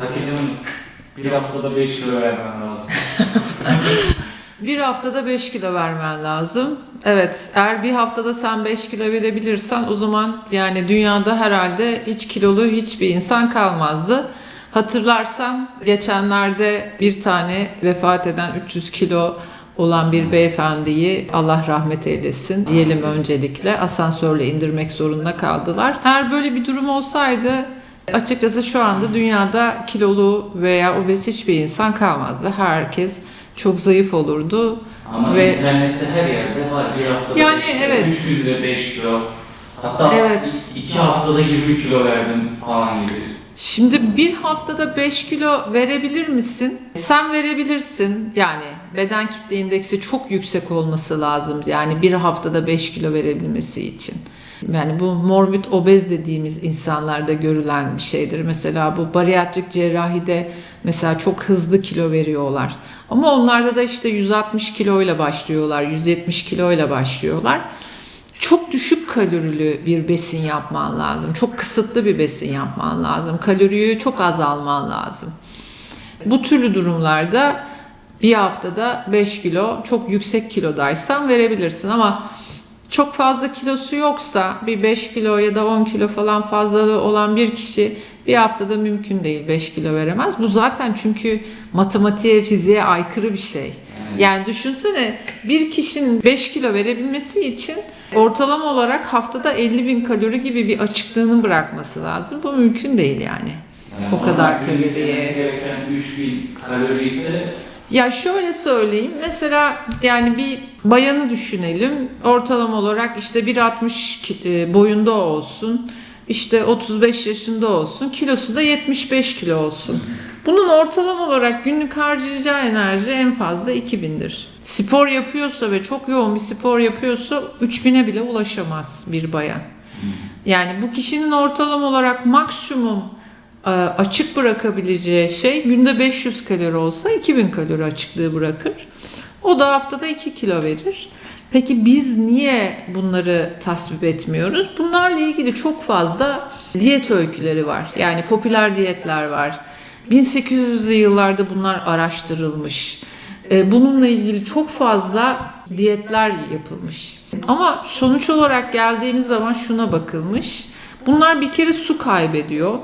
Hatice'nin bir haftada 5 kilo vermen lazım. Bir haftada 5 kilo vermen lazım. Evet, eğer bir haftada sen 5 kilo verebilirsen o zaman yani dünyada herhalde hiç kilolu hiçbir insan kalmazdı. Hatırlarsan geçenlerde bir tane vefat eden 300 kilo olan bir beyefendiyi Allah rahmet eylesin diyelim öncelikle asansörle indirmek zorunda kaldılar. Eğer böyle bir durum olsaydı açıkçası şu anda dünyada kilolu veya obez hiçbir insan kalmazdı. Herkes çok zayıf olurdu. Ama Ve- internette her yerde var. Bir haftada Yani 5 kilo, evet. 3 günde 5 kilo. Hatta Evet. 2 haftada 20 kilo verdim falan gibi. Şimdi bir haftada 5 kilo verebilir misin? Sen verebilirsin. Yani beden kitle indeksi çok yüksek olması lazım. Yani bir haftada 5 kilo verebilmesi için. Yani bu morbid obez dediğimiz insanlarda görülen bir şeydir. Mesela bu bariyatrik cerrahide mesela çok hızlı kilo veriyorlar. Ama onlarda da işte 160 kiloyla başlıyorlar, 170 kiloyla başlıyorlar. Çok düşük kalorili bir besin yapman lazım. Çok kısıtlı bir besin yapman lazım. Kaloriyi çok az alman lazım. Bu türlü durumlarda bir haftada 5 kilo çok yüksek kilodaysan verebilirsin ama çok fazla kilosu yoksa bir 5 kilo ya da 10 kilo falan fazlalığı olan bir kişi bir haftada mümkün değil 5 kilo veremez. Bu zaten çünkü matematiğe, fiziğe aykırı bir şey. Yani düşünsene bir kişinin 5 kilo verebilmesi için ortalama olarak haftada 50 bin kalori gibi bir açıklığının bırakması lazım. Bu mümkün değil yani. yani o kadar kaloriye. yemesi gereken 3000 kalori ise Ya şöyle söyleyeyim. Mesela yani bir bayanı düşünelim. Ortalama olarak işte 1.60 ki- e, boyunda olsun. işte 35 yaşında olsun. Kilosu da 75 kilo olsun. Bunun ortalama olarak günlük harcayacağı enerji en fazla 2000'dir. Spor yapıyorsa ve çok yoğun bir spor yapıyorsa 3000'e bile ulaşamaz bir bayan. Yani bu kişinin ortalama olarak maksimum açık bırakabileceği şey günde 500 kalori olsa 2000 kalori açıklığı bırakır. O da haftada 2 kilo verir. Peki biz niye bunları tasvip etmiyoruz? Bunlarla ilgili çok fazla diyet öyküleri var. Yani popüler diyetler var. 1800'lü yıllarda bunlar araştırılmış. E, Bununla ilgili çok fazla diyetler yapılmış. Ama sonuç olarak geldiğimiz zaman şuna bakılmış. Bunlar bir kere su kaybediyor.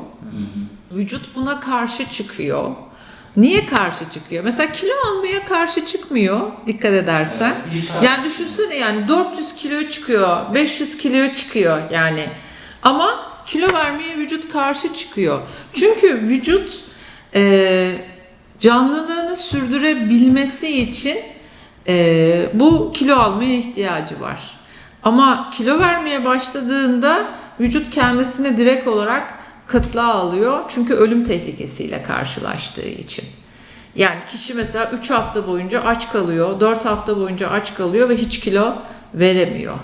Vücut buna karşı çıkıyor. Niye karşı çıkıyor? Mesela kilo almaya karşı çıkmıyor dikkat edersen. Yani düşünsene yani 400 kilo çıkıyor, 500 kilo çıkıyor yani. Ama kilo vermeye vücut karşı çıkıyor. Çünkü vücut e, canlılığını sürdürebilmesi için e, bu kilo almaya ihtiyacı var. Ama kilo vermeye başladığında vücut kendisini direkt olarak kıtlığa alıyor. Çünkü ölüm tehlikesiyle karşılaştığı için. Yani kişi mesela 3 hafta boyunca aç kalıyor, 4 hafta boyunca aç kalıyor ve hiç kilo veremiyor.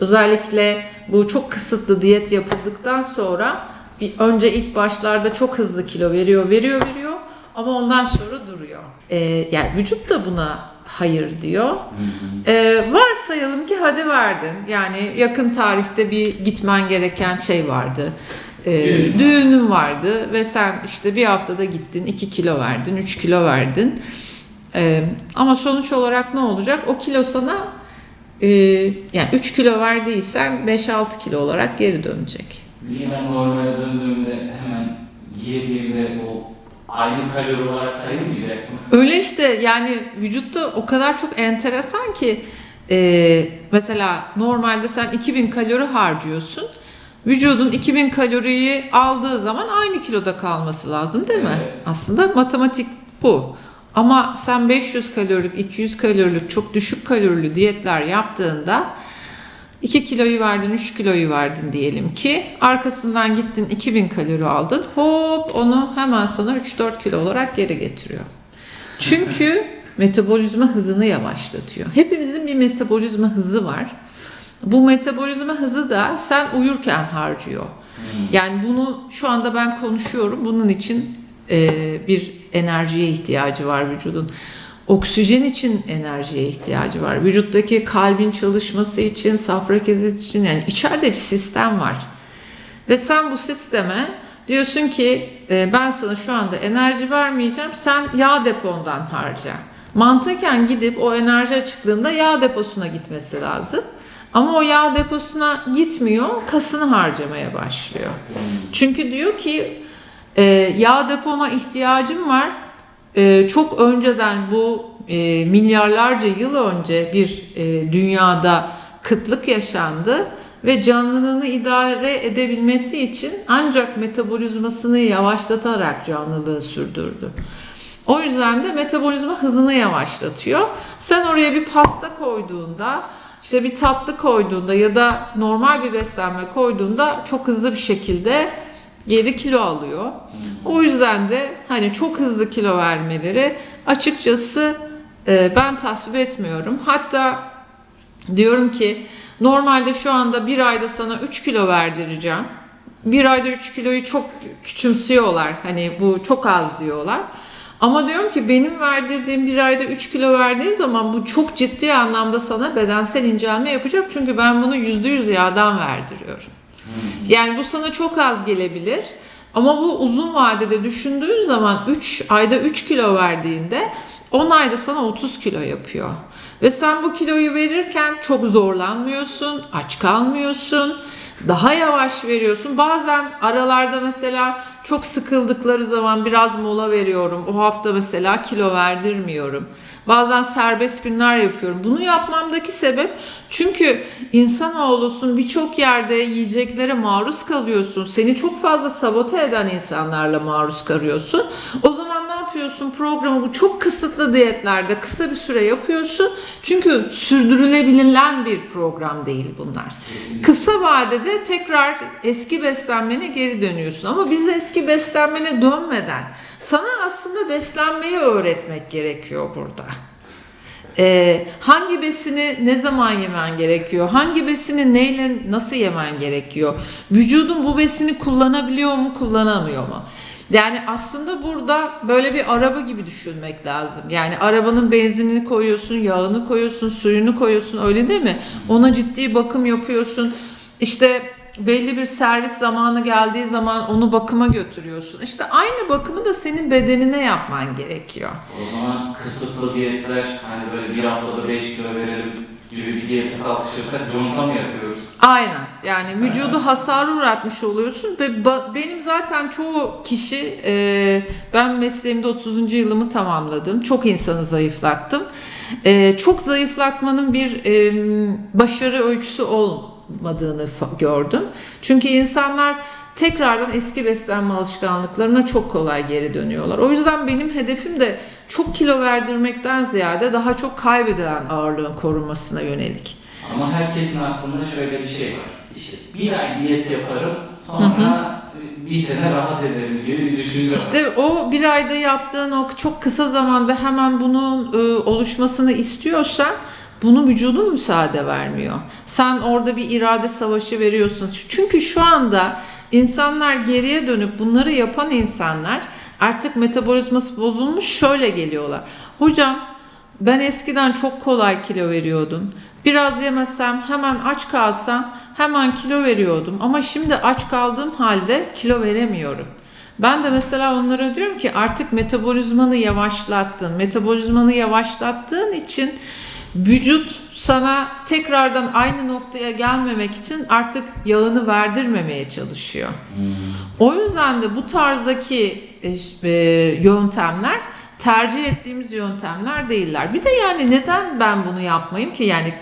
Özellikle bu çok kısıtlı diyet yapıldıktan sonra bir önce ilk başlarda çok hızlı kilo veriyor, veriyor, veriyor ama ondan sonra duruyor. Ee, yani vücut da buna hayır diyor. Ee, varsayalım ki hadi verdin. Yani yakın tarihte bir gitmen gereken şey vardı. Düğün. düğünün vardı ve sen işte bir haftada gittin 2 kilo verdin 3 kilo verdin. Ee, ama sonuç olarak ne olacak? O kilo sana e, yani 3 kilo verdiysen 5-6 kilo olarak geri dönecek. niye ben normale döndüğümde hemen yediğimde o aynı kalori olarak sayılmayacak mı? Öyle işte yani vücutta o kadar çok enteresan ki e, mesela normalde sen 2000 kalori harcıyorsun. Vücudun 2000 kaloriyi aldığı zaman aynı kiloda kalması lazım değil mi? Evet. Aslında matematik bu. Ama sen 500 kalorilik, 200 kalorilik çok düşük kalorili diyetler yaptığında 2 kiloyu verdin, 3 kiloyu verdin diyelim ki. Arkasından gittin 2000 kalori aldın. Hop onu hemen sana 3-4 kilo olarak geri getiriyor. Çünkü metabolizma hızını yavaşlatıyor. Hepimizin bir metabolizma hızı var. Bu metabolizma hızı da sen uyurken harcıyor. Yani bunu şu anda ben konuşuyorum. Bunun için e, bir enerjiye ihtiyacı var vücudun. Oksijen için enerjiye ihtiyacı var. Vücuttaki kalbin çalışması için, safra kezesi için yani içeride bir sistem var. Ve sen bu sisteme Diyorsun ki e, ben sana şu anda enerji vermeyeceğim. Sen yağ depondan harca. Mantıken gidip o enerji açıklığında yağ deposuna gitmesi lazım. Ama o yağ deposuna gitmiyor, kasını harcamaya başlıyor. Çünkü diyor ki e, yağ depoma ihtiyacım var. E, çok önceden bu e, milyarlarca yıl önce bir e, dünyada kıtlık yaşandı ve canlılığını idare edebilmesi için ancak metabolizmasını yavaşlatarak canlılığı sürdürdü. O yüzden de metabolizma hızını yavaşlatıyor. Sen oraya bir pasta koyduğunda, işte bir tatlı koyduğunda ya da normal bir beslenme koyduğunda çok hızlı bir şekilde geri kilo alıyor. O yüzden de hani çok hızlı kilo vermeleri açıkçası e, ben tasvip etmiyorum. Hatta diyorum ki normalde şu anda bir ayda sana 3 kilo verdireceğim. Bir ayda 3 kiloyu çok küçümsüyorlar. Hani bu çok az diyorlar. Ama diyorum ki benim verdirdiğim bir ayda 3 kilo verdiğin zaman bu çok ciddi anlamda sana bedensel incelme yapacak. Çünkü ben bunu %100 yağdan verdiriyorum. Yani bu sana çok az gelebilir. Ama bu uzun vadede düşündüğün zaman 3 ayda 3 kilo verdiğinde 10 ayda sana 30 kilo yapıyor. Ve sen bu kiloyu verirken çok zorlanmıyorsun, aç kalmıyorsun, daha yavaş veriyorsun. Bazen aralarda mesela çok sıkıldıkları zaman biraz mola veriyorum. O hafta mesela kilo verdirmiyorum. Bazen serbest günler yapıyorum. Bunu yapmamdaki sebep çünkü insanoğlusun birçok yerde yiyeceklere maruz kalıyorsun. Seni çok fazla sabote eden insanlarla maruz kalıyorsun. O zaman yapıyorsun? Programı bu çok kısıtlı diyetlerde kısa bir süre yapıyorsun. Çünkü sürdürülebilen bir program değil bunlar. Kısa vadede tekrar eski beslenmene geri dönüyorsun. Ama biz eski beslenmene dönmeden sana aslında beslenmeyi öğretmek gerekiyor burada. Ee, hangi besini ne zaman yemen gerekiyor? Hangi besini neyle nasıl yemen gerekiyor? Vücudun bu besini kullanabiliyor mu, kullanamıyor mu? Yani aslında burada böyle bir araba gibi düşünmek lazım. Yani arabanın benzinini koyuyorsun, yağını koyuyorsun, suyunu koyuyorsun öyle değil mi? Ona ciddi bakım yapıyorsun. İşte belli bir servis zamanı geldiği zaman onu bakıma götürüyorsun. İşte aynı bakımı da senin bedenine yapman gerekiyor. O zaman kısıtlı diyetler hani böyle bir haftada 5 kilo verelim gibi bir diyete kalkışırsak conta mı yapıyoruz? Aynen. Yani vücudu hasar uğratmış oluyorsun ve benim zaten çoğu kişi e, ben mesleğimde 30. yılımı tamamladım. Çok insanı zayıflattım. E, çok zayıflatmanın bir e, başarı öyküsü olmadığını gördüm. Çünkü insanlar tekrardan eski beslenme alışkanlıklarına çok kolay geri dönüyorlar. O yüzden benim hedefim de çok kilo verdirmekten ziyade daha çok kaybedilen ağırlığın korunmasına yönelik. Ama herkesin aklında şöyle bir şey var. İşte bir ay diyet yaparım sonra bir sene rahat ederim gibi bir düşünce var. İşte o bir ayda yaptığın o çok kısa zamanda hemen bunun e, oluşmasını istiyorsan bunu vücudun müsaade vermiyor. Sen orada bir irade savaşı veriyorsun. Çünkü şu anda insanlar geriye dönüp bunları yapan insanlar artık metabolizması bozulmuş şöyle geliyorlar. Hocam ben eskiden çok kolay kilo veriyordum. Biraz yemesem hemen aç kalsam hemen kilo veriyordum. Ama şimdi aç kaldığım halde kilo veremiyorum. Ben de mesela onlara diyorum ki artık metabolizmanı yavaşlattın. Metabolizmanı yavaşlattığın için vücut sana tekrardan aynı noktaya gelmemek için artık yağını verdirmemeye çalışıyor. O yüzden de bu tarzdaki e, yöntemler tercih ettiğimiz yöntemler değiller. Bir de yani neden ben bunu yapmayayım ki? Yani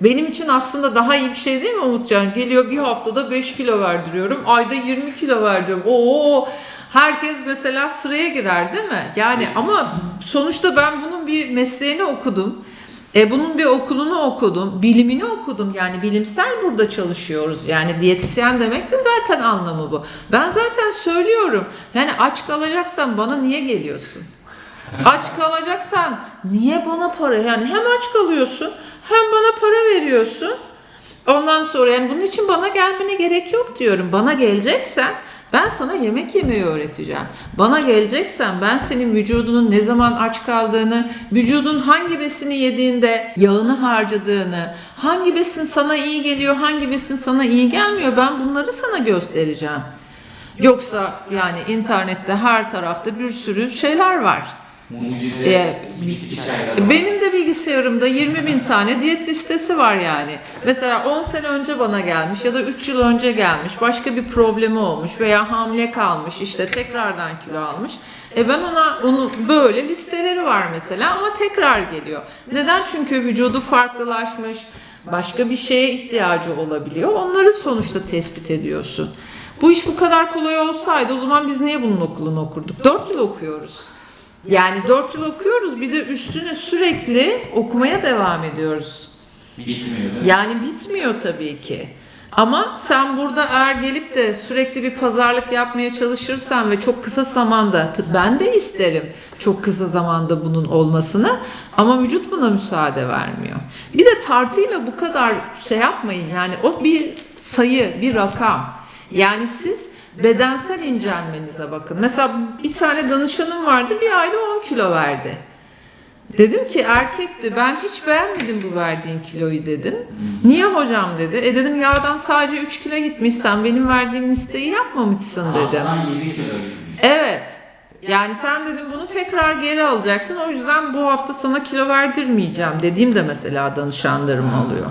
benim için aslında daha iyi bir şey değil mi Umutcan? Geliyor bir haftada 5 kilo verdiriyorum. Ayda 20 kilo verdiriyorum. Oo herkes mesela sıraya girer değil mi? Yani ama sonuçta ben bunun bir mesleğini okudum. E bunun bir okulunu okudum, bilimini okudum. Yani bilimsel burada çalışıyoruz. Yani diyetisyen demek de zaten anlamı bu. Ben zaten söylüyorum. Yani aç kalacaksan bana niye geliyorsun? Aç kalacaksan niye bana para? Yani hem aç kalıyorsun hem bana para veriyorsun. Ondan sonra yani bunun için bana gelmene gerek yok diyorum. Bana geleceksen ben sana yemek yemeyi öğreteceğim. Bana geleceksen ben senin vücudunun ne zaman aç kaldığını, vücudun hangi besini yediğinde yağını harcadığını, hangi besin sana iyi geliyor, hangi besin sana iyi gelmiyor ben bunları sana göstereceğim. Yoksa yani internette her tarafta bir sürü şeyler var. Mucize bitki çayları. Benim de bilgisayarımda 20 bin tane diyet listesi var yani. Mesela 10 sene önce bana gelmiş ya da 3 yıl önce gelmiş. Başka bir problemi olmuş veya hamile kalmış işte tekrardan kilo almış. E ben ona onu böyle listeleri var mesela ama tekrar geliyor. Neden? Çünkü vücudu farklılaşmış. Başka bir şeye ihtiyacı olabiliyor. Onları sonuçta tespit ediyorsun. Bu iş bu kadar kolay olsaydı o zaman biz niye bunun okulunu okurduk? 4 yıl okuyoruz. Yani 4 yıl okuyoruz bir de üstüne sürekli okumaya devam ediyoruz. Bitmiyor değil mi? Yani bitmiyor tabii ki. Ama sen burada eğer gelip de sürekli bir pazarlık yapmaya çalışırsan ve çok kısa zamanda, ben de isterim çok kısa zamanda bunun olmasını ama vücut buna müsaade vermiyor. Bir de tartıyla bu kadar şey yapmayın yani o bir sayı, bir rakam. Yani siz bedensel incelmenize bakın. Mesela bir tane danışanım vardı bir ayda 10 kilo verdi. Dedim ki erkekti ben hiç beğenmedim bu verdiğin kiloyu dedim. Niye hocam dedi. E dedim yağdan sadece 3 kilo gitmişsen benim verdiğim listeyi yapmamışsın dedim. Aslan 7 kilo. Evet. Yani sen dedim bunu tekrar geri alacaksın. O yüzden bu hafta sana kilo verdirmeyeceğim dediğim de mesela danışanlarım oluyor.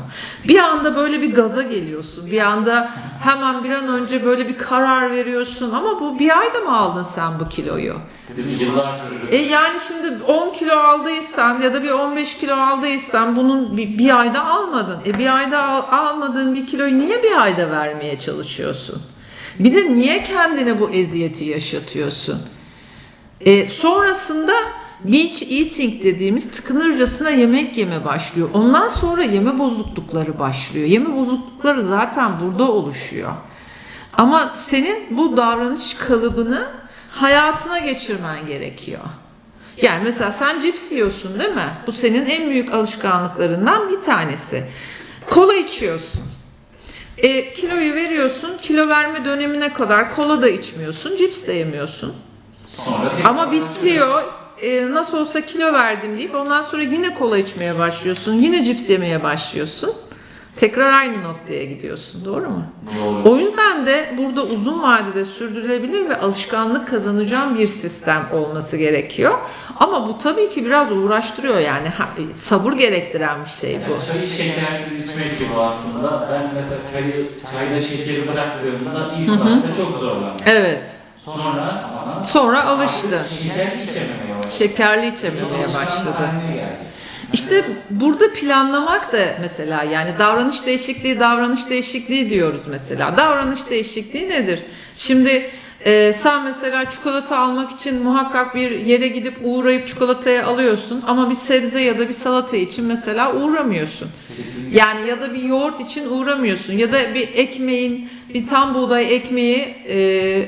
Bir anda böyle bir gaza geliyorsun. Bir anda hemen bir an önce böyle bir karar veriyorsun. Ama bu bir ayda mı aldın sen bu kiloyu? Değil mi? Yıllar sürdü. E yani şimdi 10 kilo aldıysan ya da bir 15 kilo aldıysan bunun bir, bir ayda almadın. E bir ayda al- almadığın bir kiloyu niye bir ayda vermeye çalışıyorsun? Bir de niye kendine bu eziyeti yaşatıyorsun? E, sonrasında binge eating dediğimiz tıkınırcasına yemek yeme başlıyor. Ondan sonra yeme bozuklukları başlıyor. Yeme bozuklukları zaten burada oluşuyor. Ama senin bu davranış kalıbını hayatına geçirmen gerekiyor. Yani mesela sen cips yiyorsun değil mi? Bu senin en büyük alışkanlıklarından bir tanesi. Kola içiyorsun. E, kiloyu veriyorsun. Kilo verme dönemine kadar kola da içmiyorsun. Cips de yemiyorsun. Sonra tekrar Ama bitiyor. e, nasıl olsa kilo verdim deyip ondan sonra yine kola içmeye başlıyorsun. Yine cips yemeye başlıyorsun. Tekrar aynı noktaya gidiyorsun. Doğru mu? Doğru. O yüzden de burada uzun vadede sürdürülebilir ve alışkanlık kazanacağım bir sistem olması gerekiyor. Ama bu tabii ki biraz uğraştırıyor yani Ha- sabır gerektiren bir şey bu. Yani çayı şekersiz içmek gibi aslında. Ben mesela çayı, çayda şekeri bıraktığımda ilk başta çok zorlandım. Evet. Sonra Sonra alıştın. artık şekerli içememeye başladı. İşte burada planlamak da mesela yani davranış değişikliği davranış değişikliği diyoruz mesela. Davranış değişikliği nedir? Şimdi e, sen mesela çikolata almak için muhakkak bir yere gidip uğrayıp çikolatayı alıyorsun ama bir sebze ya da bir salata için mesela uğramıyorsun. Kesinlikle. Yani ya da bir yoğurt için uğramıyorsun ya da bir ekmeğin bir tam buğday ekmeği e,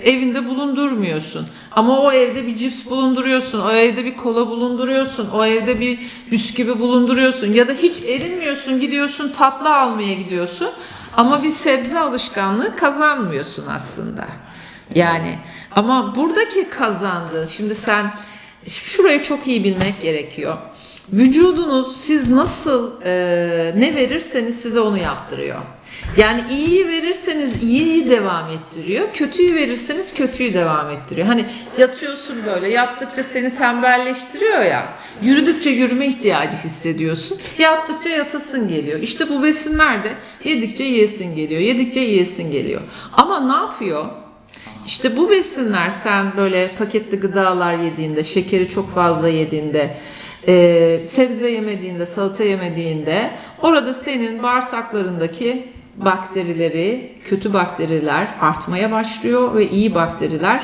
evinde bulundurmuyorsun. Ama o evde bir cips bulunduruyorsun, o evde bir kola bulunduruyorsun, o evde bir bisküvi bulunduruyorsun ya da hiç erinmiyorsun gidiyorsun tatlı almaya gidiyorsun ama bir sebze alışkanlığı kazanmıyorsun aslında. Yani ama buradaki kazandığın şimdi sen şurayı çok iyi bilmek gerekiyor. Vücudunuz siz nasıl e, ne verirseniz size onu yaptırıyor. Yani iyiyi verirseniz iyiyi devam ettiriyor. Kötüyü verirseniz kötüyü devam ettiriyor. Hani yatıyorsun böyle yattıkça seni tembelleştiriyor ya. Yürüdükçe yürüme ihtiyacı hissediyorsun. Yattıkça yatasın geliyor. İşte bu besinler de yedikçe yiyesin geliyor. Yedikçe yiyesin geliyor. Ama ne yapıyor? İşte bu besinler sen böyle paketli gıdalar yediğinde, şekeri çok fazla yediğinde, e, sebze yemediğinde, salata yemediğinde orada senin bağırsaklarındaki bakterileri, kötü bakteriler artmaya başlıyor ve iyi bakteriler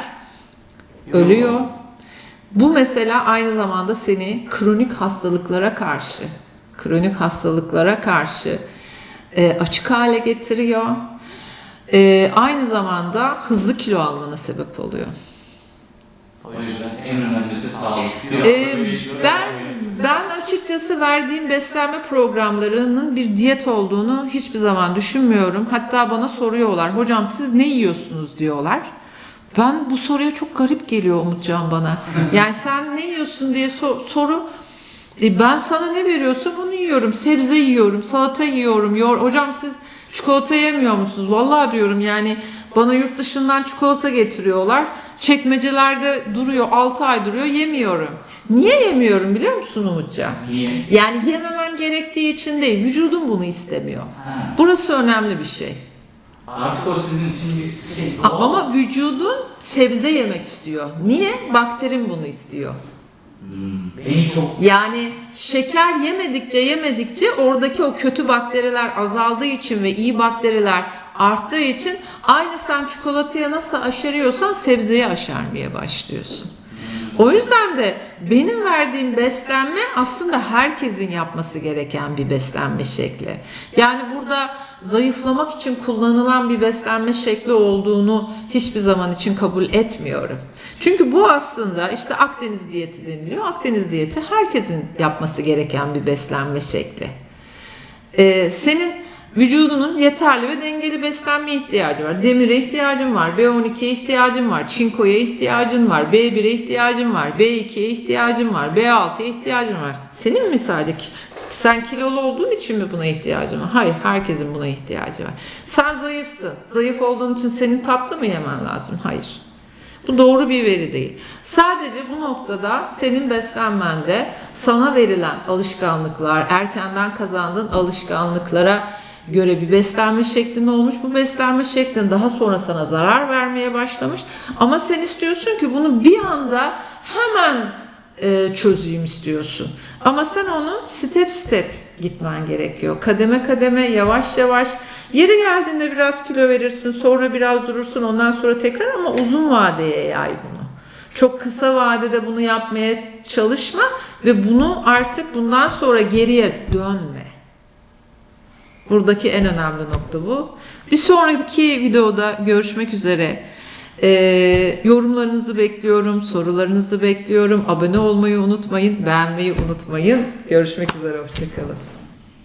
ölüyor. Bu mesela aynı zamanda seni kronik hastalıklara karşı, kronik hastalıklara karşı e, açık hale getiriyor. E, aynı zamanda hızlı kilo almana sebep oluyor. O yüzden en önemlisi sağlık. Ee, ben ben açıkçası verdiğim beslenme programlarının bir diyet olduğunu hiçbir zaman düşünmüyorum. Hatta bana soruyorlar, hocam siz ne yiyorsunuz diyorlar. Ben bu soruya çok garip geliyor Umutcan bana. Yani sen ne yiyorsun diye so- soru. E, ben sana ne veriyorsam onu yiyorum. Sebze yiyorum, salata yiyorum. Yor, hocam siz çikolata yemiyor musunuz? Vallahi diyorum yani bana yurt dışından çikolata getiriyorlar. Çekmecelerde duruyor 6 ay duruyor yemiyorum. Niye yemiyorum biliyor musun Umutcan? Niye? Yani yememem gerektiği için değil vücudum bunu istemiyor. Ha. Burası önemli bir şey. Artık o sizin için bir şey. Ama vücudun sebze yemek istiyor. Niye? Bakterin bunu istiyor. Hmm, Beni çok Yani şeker yemedikçe yemedikçe oradaki o kötü bakteriler azaldığı için ve iyi bakteriler arttığı için aynı sen çikolataya nasıl aşarıyorsan sebzeye aşarmaya başlıyorsun. O yüzden de benim verdiğim beslenme aslında herkesin yapması gereken bir beslenme şekli. Yani burada zayıflamak için kullanılan bir beslenme şekli olduğunu hiçbir zaman için kabul etmiyorum. Çünkü bu aslında işte Akdeniz diyeti deniliyor. Akdeniz diyeti herkesin yapması gereken bir beslenme şekli. Ee, senin vücudunun yeterli ve dengeli beslenme ihtiyacı var. Demire ihtiyacın var, B12'ye ihtiyacın var, çinkoya ihtiyacın var, B1'e ihtiyacın var, B2'ye ihtiyacın var, B6'ya ihtiyacın var. Senin mi sadece sen kilolu olduğun için mi buna ihtiyacın var? Hayır, herkesin buna ihtiyacı var. Sen zayıfsın. Zayıf olduğun için senin tatlı mı yemen lazım? Hayır. Bu doğru bir veri değil. Sadece bu noktada senin beslenmende sana verilen alışkanlıklar, erkenden kazandığın alışkanlıklara göre bir beslenme şeklin olmuş. Bu beslenme şeklin daha sonra sana zarar vermeye başlamış. Ama sen istiyorsun ki bunu bir anda hemen e, çözeyim istiyorsun. Ama sen onu step step gitmen gerekiyor. Kademe kademe yavaş yavaş yeri geldiğinde biraz kilo verirsin sonra biraz durursun ondan sonra tekrar ama uzun vadeye yay bunu. Çok kısa vadede bunu yapmaya çalışma ve bunu artık bundan sonra geriye dönme. Buradaki en önemli nokta bu. Bir sonraki videoda görüşmek üzere. Ee, yorumlarınızı bekliyorum, sorularınızı bekliyorum. Abone olmayı unutmayın, beğenmeyi unutmayın. Görüşmek üzere, hoşçakalın.